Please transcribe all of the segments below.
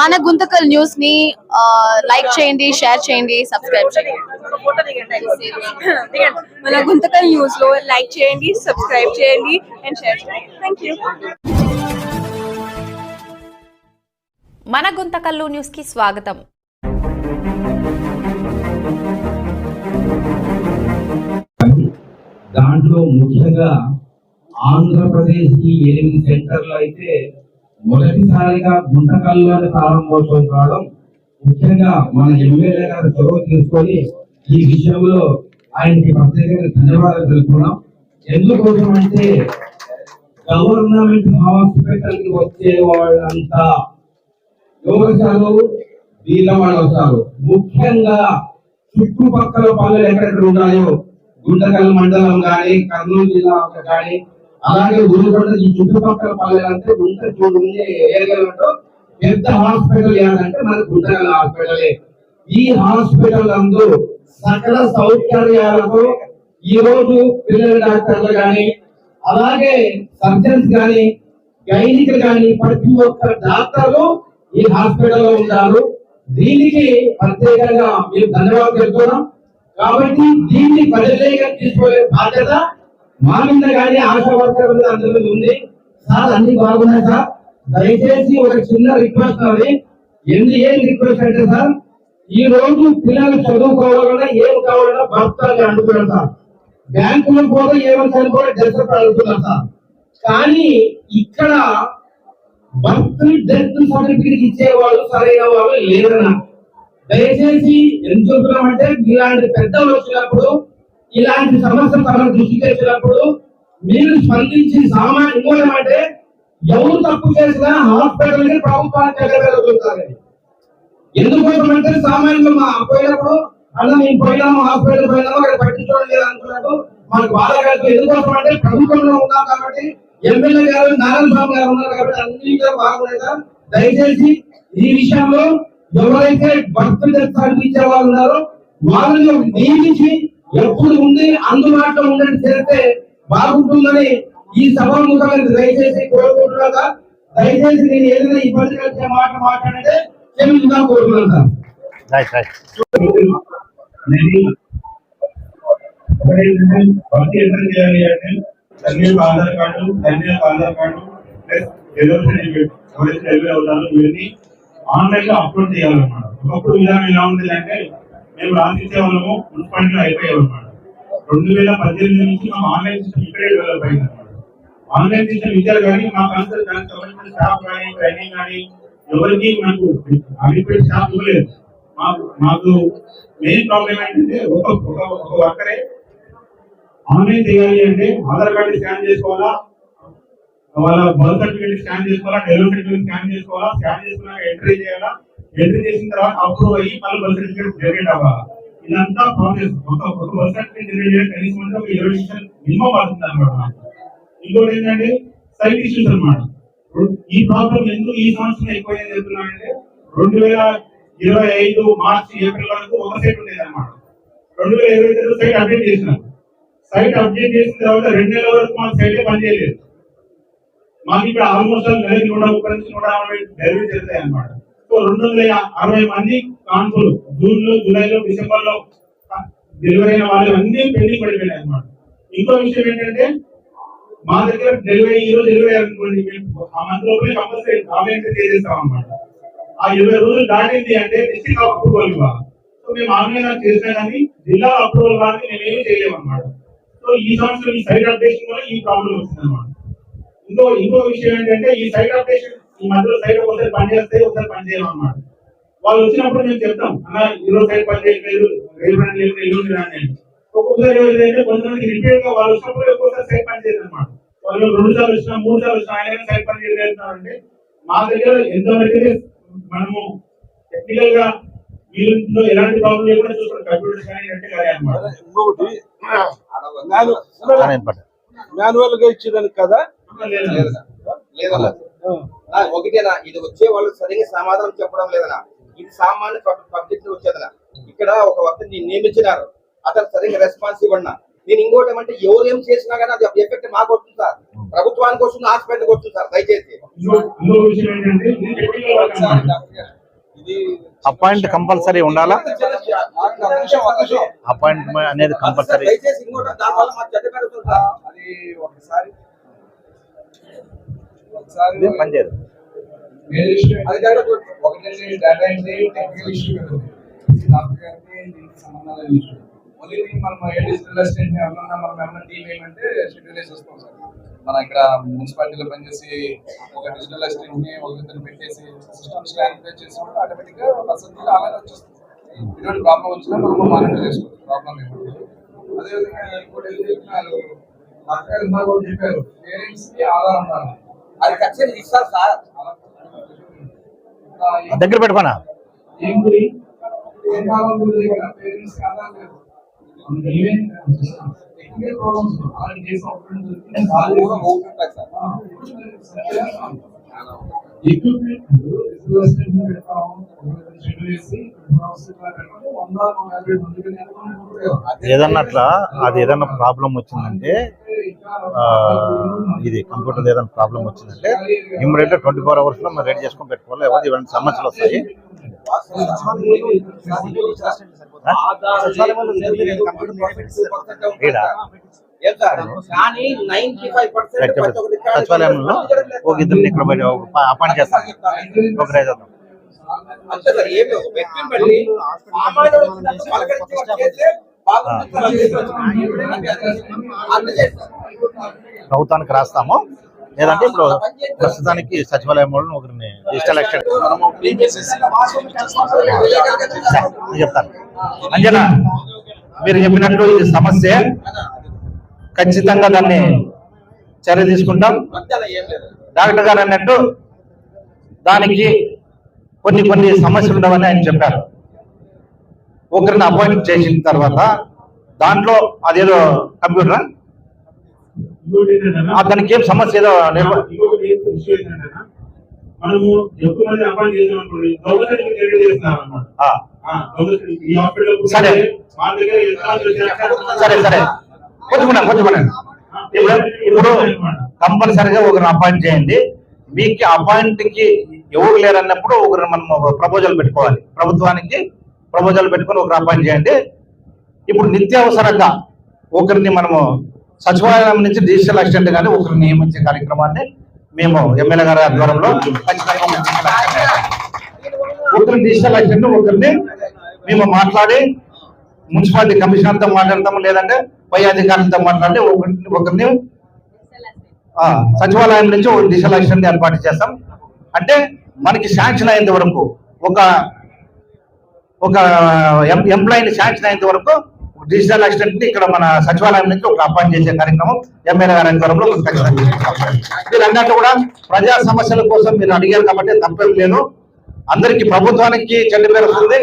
మన గుంతకల్ న్యూస్ని లైక్ చేయండి షేర్ చేయండి సబ్స్క్రైబ్ చేయండి. మన గుంతకల్ న్యూస్లో లైక్ చేయండి సబ్స్క్రైబ్ చేయండి అండ్ షేర్ చేయండి. థ్యాంక్ యూ మన గుంతకల్లు న్యూస్కి స్వాగతం. దాంట్లో ముఖ్యంగా ఆంధ్రప్రదేశ్కి ఎనిమిది సెంటర్లు అయితే మొదటిసారిగా గుంటకల్లోని ప్రారంభోత్సవం కావడం ముఖ్యంగా మన ఎమ్మెల్యే గారు చొరవ తీసుకొని ఈ విషయంలో ఆయనకి ప్రత్యేకంగా ధన్యవాదాలు తెలుపుకున్నాం ఎందుకోసం అంటే గవర్నమెంట్ హాస్పిటల్కి వచ్చే వాళ్ళంతా ఎవరు వీళ్ళ వాళ్ళు వస్తారు ముఖ్యంగా చుట్టుపక్కల పనులు ఎక్కడెక్కడ ఉన్నాయో గుంటకల్ మండలం కానీ కర్నూలు జిల్లా కానీ అలాగే ఊరుకొండ ఈ చుట్టుపక్కల పల్లెలంటే గుంట చూడు ఏరియాలో పెద్ద హాస్పిటల్ ఏదంటే మన గుంటకల్ హాస్పిటలే. ఈ హాస్పిటల్ అందు సకల సౌకర్యాలతో ఈ రోజు పిల్లల డాక్టర్లు కానీ అలాగే సర్జన్స్ కానీ గైనిక్ కానీ ప్రతి ఒక్క డాక్టర్లు ఈ హాస్పిటల్లో ఉన్నారు దీనికి ప్రత్యేకంగా మేము ధన్యవాదాలు చెప్తున్నాం. కాబట్టి దీన్ని ప్రజలేగా తీసుకోలే బాధ్యత మా మీద కానీ ఆశా వర్కర్ అందరి ఉంది. సార్ అన్ని బాగున్నాయి సార్. దయచేసి ఒక చిన్న రిక్వెస్ట్ అది ఎందు ఏం రిక్వెస్ట్ అంటే సార్ ఈ రోజు పిల్లలు చదువుకోవాలన్నా ఏం కావాలన్నా భర్తలు అడుగుతున్నారు సార్. బ్యాంకులో కూడా ఏమని కూడా డెస్టర్ అడుగుతున్నారు సార్. కానీ ఇక్కడ బర్త్ డెత్ సర్టిఫికేట్ ఇచ్చేవాళ్ళు సరైన వాళ్ళు లేరన్నా. దయచేసి ఎందుకు చెప్తున్నామంటే ఇలాంటి పెద్దలు వచ్చినప్పుడు ఇలాంటి సమస్యలు తమను దృష్టికి వచ్చినప్పుడు మీరు స్పందించి సామాన్యం అంటే ఎవరు తప్పు చేసినా హాస్పిటల్కి ప్రభుత్వానికి ఎగరగలుగుతారని ఎందుకోసం అంటే సామాన్యులు మా పోయినప్పుడు అన్న మేము పోయినాము హాస్పిటల్ పోయినాము అక్కడ పట్టించుకోవడం లేదు అనుకున్నాడు మనకు బాధ కాదు ఎందుకోసం అంటే ప్రభుత్వంలో ఉన్నాం కాబట్టి ఎమ్మెల్యే గారు నారాయణ స్వామి గారు ఉన్నారు కాబట్టి అన్ని కూడా బాగున్నాయి దయచేసి ఈ విషయంలో ఎవరైతే భక్తులు ఇచ్చే వాళ్ళు ఉన్నారో వాళ్ళని నియమించి ఎప్పుడు ఉంది అందుబాటులో ఉండని చేస్తే బాగుంటుందని ఈ సభాముఖంగా దయచేసి కోరుకుంటున్నాను సార్ దయచేసి నేను ఏదైనా ఇబ్బంది కలిగే మాట మాట్లాడితే చేయాలి అంటే తల్లి ఆధార్ కార్డు తల్లి ఆధార్ కార్డు ప్లస్ ఎవరైతే అవుతారో ఇవన్నీ ఆన్లైన్లో అప్లోడ్ చేయాలన్నమాట. ఒకప్పుడు విధానం ఎలా ఉండేది అంటే మేము రాసిచ్చే వాళ్ళము మున్సిపాలిటీలో అయిపోయాం అనమాట రెండు వేల పద్దెనిమిది నుంచి మా ఆన్లైన్ సిస్టమ్ ఇక్కడే డెవలప్ అయింది అన్నమాట. ఆన్లైన్ సిస్టమ్ ఇచ్చారు కానీ మాకు అంతా దానికి సంబంధించిన స్టాఫ్ కానీ ట్రైనింగ్ కానీ ఎవరికి మనకు అడిగిపోయి స్టాఫ్ ఇవ్వలేదు. మాకు మాకు మెయిన్ ప్రాబ్లం ఏంటంటే ఒక ఒక ఒక వర్కరే ఆన్లైన్ చేయాలి అంటే ఆధార్ కార్డు స్కాన్ చేసుకోవాలా? వాళ్ళ బర్త్ సర్టిఫికేట్ స్కాన్ చేసుకోవాలా? డెలివరీ సర్టిఫికేట్ స్కాన్ చేసుకోవాలా? స్కాన్ చేసుకున్నాక ఎంట్రీ చేయాలా? ఎంట్రీ చేసిన తర్వాత అప్రూవ్ అయ్యి మళ్ళీ బర్త్ సర్టిఫికేట్ జనరేట్ అవ్వాలి ఇదంతా ప్రాసెస్ ఒక ఒక బర్త్ సర్టిఫికేట్ జనరేట్ చేయడం కనీసం అంటే ఒక ఇరవై నిమిషాలు మినిమం పడుతుంది అనమాట ఇంకోటి ఏంటంటే సైట్ ఇష్యూస్ అనమాట ఈ ప్రాబ్లం ఎందుకు ఈ సంవత్సరం ఎక్కువైంది చెప్తున్నానంటే రెండు వేల ఇరవై ఐదు మార్చి ఏప్రిల్ వరకు ఒక సైట్ ఉండేది అనమాట రెండు వేల ఇరవై ఐదు సైట్ అప్డేట్ చేసినారు సైట్ అప్డేట్ చేసిన తర్వాత రెండు నెలల వరకు మా సైట్ పనిచేయలేదు. మాకు ఇక్కడ ఆల్మోస్ట్ నెలకి నూట ముప్పై నుంచి నూట డెలివరీ చేస్తాయి అనమాట రెండు వందల అరవై మంది కాన్పులు జూన్లో జూలైలో డిసెంబర్లో డెలివరీ అయిన వాళ్ళు అన్ని పెండింగ్ పడిపోయినాయి అనమాట ఇంకో విషయం ఏంటంటే మా దగ్గర డెలివరీ ఈ రోజు డెలివరీ అనుకోండి ఆ మంత్ లోపలే కంపల్సరీ కామెంట్ చేసేస్తాం అనమాట ఆ ఇరవై రోజులు దాటింది అంటే డిస్టిక్ అప్రూవల్ ఇవ్వాలి. సో మేము ఆన్లైన్ చేసినా కానీ జిల్లా అప్రూవల్ కానీ మేము చేయలేము అనమాట సో ఈ సంవత్సరం ఈ సైట్ అప్డేషన్ వల్ల ఈ ప్రాబ్లం వచ్చింది అనమాట ఇంకో ఇంకో విషయం ఏంటంటే ఈ సైట్ అప్డేషన్ ఈ మధ్యలో సైట్ ఒకసారి పని చేస్తే ఒకసారి పని చేయము అనమాట వాళ్ళు వచ్చినప్పుడు మేము చెప్తాం అన్న ఈ రోజు సైట్ పని చేయట్లేదు రేపు రండి లేదు ఎల్లుండి రండి అని. ఒక్కొక్కసారి ఏదైతే కొంతమందికి రిపీట్గా వాళ్ళు వచ్చినప్పుడు ఒక్కొక్కసారి సైట్ పని చేయదు అనమాట వాళ్ళు రెండు సార్లు వచ్చినా మూడు సార్లు వచ్చినా ఆయన సైట్ పని చేయగలుగుతున్నారంటే మా దగ్గర ఎంతవరకు మనము టెక్నికల్గా వీళ్ళలో ఎలాంటి ప్రాబ్లం లేకుండా చూసుకోండి కంప్యూటర్ కానీ నెట్ కానీ అనమాట ఇంకొకటి. మాన్యువల్గా ఇచ్చేదానికి కదా? ఆ, ఒకటేనా? ఇది వచ్చే వాళ్ళు సరిగా సమాధానం చెప్పడం లేదనా? ఇది సామాన్య పబ్లిక్ వచ్చేదనా? ఇక్కడ ఒక వ్యక్తిని నియమించినారు. అతను సరిగ్గా రెస్పాన్స్ ఇవ్వన్నా నేను ఇంకోటి ఏమంటే ఎవరు ఏం చేసినా కానీ అది ఎఫెక్ట్ మాకు వస్తుంది సార్. ప్రభుత్వానికి వస్తుంది హాస్పిటల్కి వస్తుంది సార్ దయచేసి. అపాయింట్ కంపల్సరీ ఉండాలా? అపాయింట్మెంట్ అనేది కంపల్సరీ దయచేసి ఇంకోటి దానివల్ల మాకు చెడ్డ పేరు వస్తుంది సార్. అది ఒకసారి ఒకసారి పనిచేయదు అది జరగదు. ఒకటండి డేటా ఎంట్రీ టెక్నికల్ ఇష్యూ కదా డాక్టర్ గారికి దీనికి సంబంధం లేదు ఇష్యూ ఓన్లీ థింగ్ మనం ఏమంటే ఇక్కడ మున్సిపాలిటీలో పనిచేసి ఒక డిజిటల్ అసిస్టెంట్ని ఒక ఇద్దరు పెట్టేసి సిస్టమ్ స్టాండర్డ్ చేసినప్పుడు ఆటోమేటిక్గా అలానే వచ్చేస్తుంది. ఎటువంటి ప్రాబ్లం వచ్చినా మనం మానిటర్ చేసుకోవచ్చు. ప్రాబ్లం ఏమి అదేవిధంగా ఇంకోటి ఏం చెప్పినారు? చెప్పారు పేరెంట్స్కి ఆధార్ ఉండాలి. అది ఖచ్చితంగా ఇస్తారు సార్. దగ్గర పెట్టుకోనా? సార్. ఎక్విప్మెంట్ రిజర్వేషన్ పెడతాం షెడ్యూల్ వేసి వంద నూట యాభై మందికి ఏదన్నా అట్లా అది ఏదన్నా ప్రాబ్లం వచ్చిందంటే ఇది కంప్యూటర్ ఏదైనా ప్రాబ్లం వచ్చిందంటే ఇమ్మీడియట్ ట్వంటీ ఫోర్ అవర్స్లో మనం రెడీ చేసుకొని పెట్టుకోవాలి. ఎవరి ఇవన్నీ సమస్యలు వస్తాయి. ఇక్కడ సచివాలయంలో ఒక ఇద్దరిని ఇక్కడ బయట అపాయింట్ చేస్తాను ఒక రైజ్. ప్రభుత్వానికి రాస్తాము. లేదంటే ఇప్పుడు ప్రస్తుతానికి సచివాలయం ఒకరిని డిజిటల్ చెప్తాను. అంజనా మీరు చెప్పినట్టు ఇది సమస్య. ఖచ్చితంగా దాన్ని చర్య తీసుకుంటాం. డాక్టర్ గారు అన్నట్టు దానికి కొన్ని కొన్ని సమస్యలు ఉండవని ఆయన చెప్పారు. ఒకరిని అపాయింట్ చేసిన తర్వాత దాంట్లో అదేదో కంప్యూటర్ దానికి ఏం సమస్య ఏదో మనము ఎక్కువ మంది అపాయింట్ క్రియేట్. వాళ్ళ దగ్గర? సరే సరే. కొంచెం కొంచెం ఇప్పుడు ఇప్పుడు కంపల్సరిగా ఒకరిని అపాయింట్ చేయండి. మీకు అపాయింట్కి ఎవరు లేరన్నప్పుడు ఒకరిని మనం ప్రపోజల్ పెట్టుకోవాలి. ప్రభుత్వానికి ప్రపోజల్ పెట్టుకొని ఒకరు అపాయింట్ చేయండి. ఇప్పుడు నిత్యావసరంగా ఒకరిని మనము సచివాలయం నుంచి డిజిటల్ అసిస్టెంట్ కానీ ఒకరిని నియమించే కార్యక్రమాన్ని మేము ఎమ్మెల్యే గారి ఆధ్వర్యంలో ఖచ్చితంగా డిజిటల్ ఒకరిని డిజిటల్ అసిస్టెంట్ ఒకరిని మేము మాట్లాడి మున్సిపాలిటీ కమిషనర్తో మాట్లాడతాము లేదంటే పై అధికారులతో మాట్లాడి ఒకరిని ఒకరిని సచివాలయం నుంచి ఒక డిజిటల్ అసిస్టెంట్ ఏర్పాటు చేస్తాం. అంటే మనకి శాంక్షన్ అయ్యేంత వరకు ఒక ఒక ఎం- ఎంప్లాయీని శాంక్షన్ అయ్యేంత వరకు డిజిటల్ అసిస్టెంట్ ఇక్కడ మన సచివాలయం నుంచి ఒక అపాయింట్ చేసే కార్యక్రమం ఎమ్మెల్యే గారి ఆధ్వర్యంలో మీరు అన్నట్టు కూడా ప్రజా సమస్యల కోసం మీరు అడిగారు కాబట్టి తప్పేం లేదు. అందరికి ప్రభుత్వానికి చెడ్డ పేరు వస్తుంది.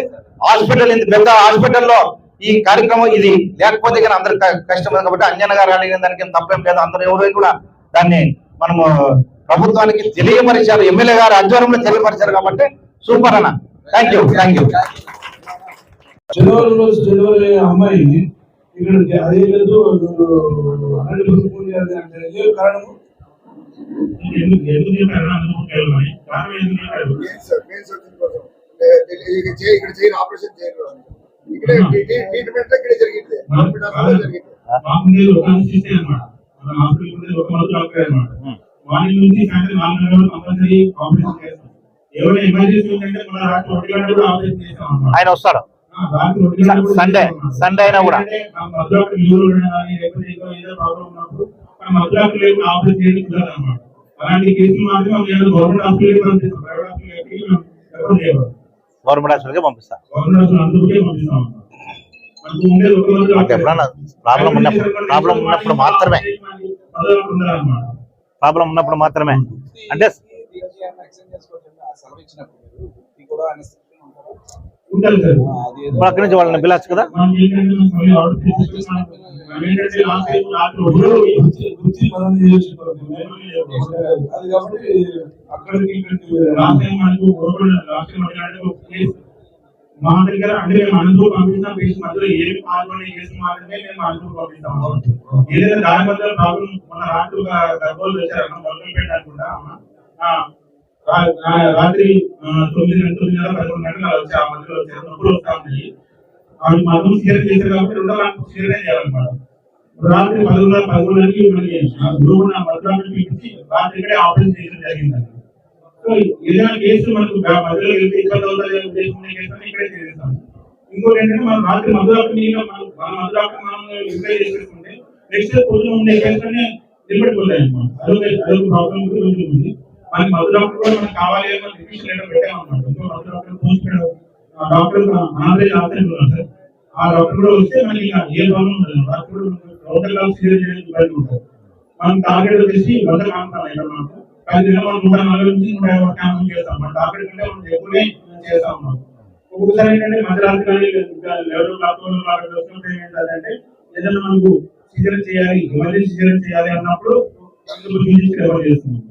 హాస్పిటల్ పెద్ద హాస్పిటల్లో ఈ కార్యక్రమం ఇది లేకపోతే కానీ అందరికి క- కష్టం కాబట్టి అంజన గారు అడిగిన దానికి తప్పేం లేదు. అందరూ ఎవరు కూడా దాన్ని మనము ప్రభుత్వానికి తెలియపరిచారు. ఎమ్మెల్యే గారు ఆధ్వర్యంలో తెలియపరిచారు కాబట్టి సూపర్ అన్న. థ్యాంక్ యూ థ్యాంక్ యూ జనవరి రోజు జనవరి అమ్మాయి ఇక్కడ అదే లేదు కారణము? ఇక్కడ చేయరు ఆపరేషన్ చేయరు ఇక్కడే ట్రీట్మెంట్ ఇక్కడే జరిగింది. హాస్పిటల్ జరిగింది. మాకుండేది ఒక అనిసిస్తే అన్నమాట. మన హాస్పిటల్ ఉండేది ఒక మందు డాక్టర్ అన్నమాట. మార్నింగ్ నుంచి సాయంత్రం నాలుగు గంటల వరకు కంపల్సరీ ఆపరేషన్ చేస్తాం. ఏమైనా ఎమర్జెన్సీ ఉందంటే మన రాత్రి ఒంటి గంట కూడా ఆపరేషన్ చేస్తాం అన్నమాట. ఆయన కూడా సండే. సండే అయినా కూడా. లేకపోతే ఏదో ప్రాబ్లం ఉన్నప్పుడు ఆపరేషన్ కుదరదు అలాంటి కేసులు మాత్రం గవర్నమెంట్ హాస్పిటల్ పంపిస్తాం ప్రైవేట్ హాస్పిటల్ గవర్నమెంట్ హాస్పిటల్కి పంపిస్తాం. అంటే ఎప్పుడన్నా ప్రాబ్లం ఉన్నప్పుడు ప్రాబ్లం ఉన్నప్పుడు మాత్రమే. ప్రాబ్లం ఉన్నప్పుడు మాత్రమే. అంటే ఇప్పుడు అక్కడి నుంచి వాళ్ళని పిలవచ్చు కదా. మా దగ్గర అంటే మేము అనంతపూర్ పంపిస్తాం పేషెంట్ మధ్యలో ఏమి పాల్గొనే మాత్రమే మేము అనంతపూర్ పంపిస్తాం ఏదైనా దాని మధ్యలో ప్రాబ్లం మన రాత్రి ఒక గర్భాలు వచ్చారన్న మొదలు పెట్టకుండా రాత్రి తొమ్మిది గంటల తొమ్మిదిన్నర పదకొండు గంటలు అలా వచ్చి ఆ మధ్యలో వచ్చారు నొప్పులు వస్తా ఉన్నాయి అవి మందులు సీరియస్ చేశారు కాబట్టి రెండో గంటలు సీరియస్ చేయాలన్నమాట. రాత్రి పదకొండు పదకొండు గంటలకి మనకి గురువు నా మధురాన్ని పిలిపించి రాత్రి ఇక్కడే ఆపరేషన్ చేయడం జరిగిందండి సో ఏదైనా కేసు మనకు గా- మధ్యలో వెళ్తే ఇబ్బంది అవుతాయి ఉద్దేశం ఉన్న ఇక్కడే చేస్తాం ఇంకోటి ఏంటంటే మనం రాత్రి మధురాకు మనం మన మధురాకు మనం రిప్లై చేసుకుంటే నెక్స్ట్ పొద్దున ఉండే కేసులనే నిలబడిపోతాయి అన్నమాట అదొక అదొక ప్రాబ్లం కూడా కొంచెం ఉంది. మనకి మధురాకు మనకు కావాలి అని మనం రిక్వెస్ట్ లెటర్ పెట్టామన్నమాట ఇంకో మధురాకు పోస్ట్ డాక్టర్ ఆంధ్రప్రదేశ్ ఆప్షన్ ఉన్నారు సార్. ఆ డాక్టర్ కూడా వస్తే మనకి ఇంకా ఏ ప్రాబ్లం ఉండదు. డాక్టర్ కూడా లోకల్గా సీరియస్ చేయడానికి బయట ఉంటారు మనం టార్గెట్ వచ్చేసి వంద కాంతాం ఇక్కడ మనకు పది మనం నూట నలభై నుంచి నూట యాభై క్యాంపులు చేస్తాం. మన టార్గెట్ కంటే మనం ఎక్కువనే చేస్తాం మనం ఒక్కొక్కసారి ఏంటంటే మధ్యరాత్రి కానీ లెవెల్ లాక్డౌన్ లాగా వస్తుంటే ఏంటంటే ఏదైనా మనకు సీజన్ చేయాలి ఎమర్జెన్సీ సీజన్ చేయాలి అన్నప్పుడు ఎవరు చేస్తున్నాం.